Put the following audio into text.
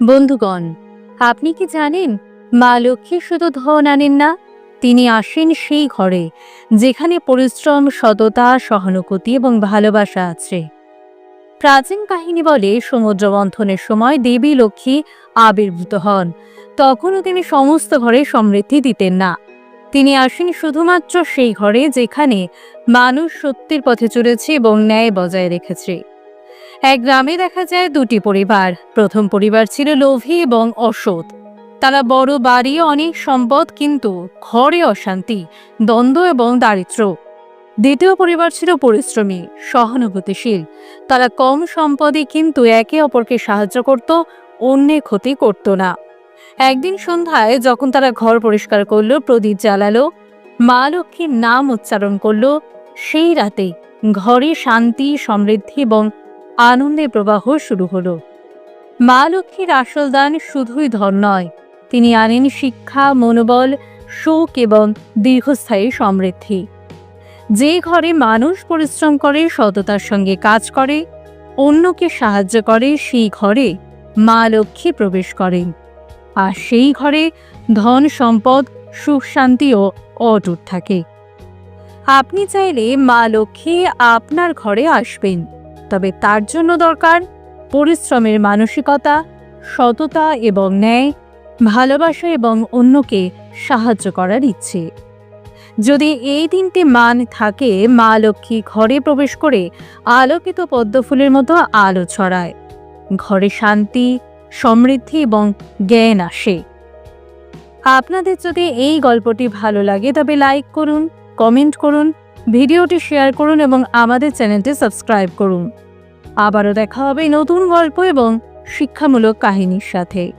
বন্ধুগণ, আপনি কি জানেন, মা লক্ষ্মী শুধু ধন আনেন না, তিনি আসেন সেই ঘরে, যেখানে পরিশ্রম, সততা, সহানুভূতি এবং ভালোবাসা আছে। প্রাচীন কাহিনী বলে সমুদ্র মন্থনের সময় দেবী লক্ষ্মী আবির্ভূত হন, তখনও তিনি সমস্ত ঘরে সমৃদ্ধি দিতেন না। তিনি আসেন শুধুমাত্র সেই ঘরে যেখানে মানুষ সত্যের পথে চলেছে এবং ন্যায় বজায় রেখেছে। এক গ্রামে দেখা যায় দুটি পরিবার। প্রথম পরিবার ছিল লোভী এবং অসৎ। তারা বড় বাড়ি, অনেক সম্পদ, কিন্তু ঘরে অশান্তি, দ্বন্দ্ব এবং দারিদ্র্য দ্বিতীয় পরিবার ছিল পরিশ্রমী, সহানুভূতিশীল। তারা কম সম্পদে কিন্তু একে অপরকে সাহায্য করত, অন্যের ক্ষতি করত না। একদিন সন্ধ্যায় যখন তারা ঘর পরিষ্কার করল, প্রদীপ জ্বালালো, মা লক্ষ্মীর নাম উচ্চারণ করল, সেই রাতে ঘরে শান্তি, সমৃদ্ধি এবং আনন্দের প্রবাহ শুরু হলো। মা লক্ষ্মীর আসল দান শুধুই ধন নয়, তিনি আনেন শিক্ষা, মনোবল সুখ এবং দীর্ঘস্থায়ী সমৃদ্ধি। যে ঘরে মানুষ পরিশ্রম করে, সততার সঙ্গে কাজ করে, অন্যকে সাহায্য করে, সেই ঘরে মা লক্ষ্মী প্রবেশ করেন। আর সেই ঘরে ধন, সম্পদ, সুখ, শান্তি ও অটুট থাকে। আপনি চাইলে মা লক্ষ্মী আপনার ঘরে আসবেন। তবে তার জন্য দরকার পরিশ্রমের মানসিকতা, সততা এবং ন্যায়, ভালোবাসা এবং অন্যকে সাহায্য করার ইচ্ছে। যদি এই তিনটে মান থাকে, মা লক্ষ্মী ঘরে প্রবেশ করে আলোকিত পদ্মফুলের মতো আলো ছড়ায়। ঘরে শান্তি, সমৃদ্ধি এবং জ্ঞান আসে। আপনাদের যদি এই গল্পটি ভালো লাগে তবে লাইক করুন, কমেন্ট করুন ভিডিওটি শেয়ার করুন এবং আমাদের চ্যানেলটি সাবস্ক্রাইব করুন। আবারও দেখা হবে নতুন গল্প এবং শিক্ষামূলক কাহিনীর সাথে।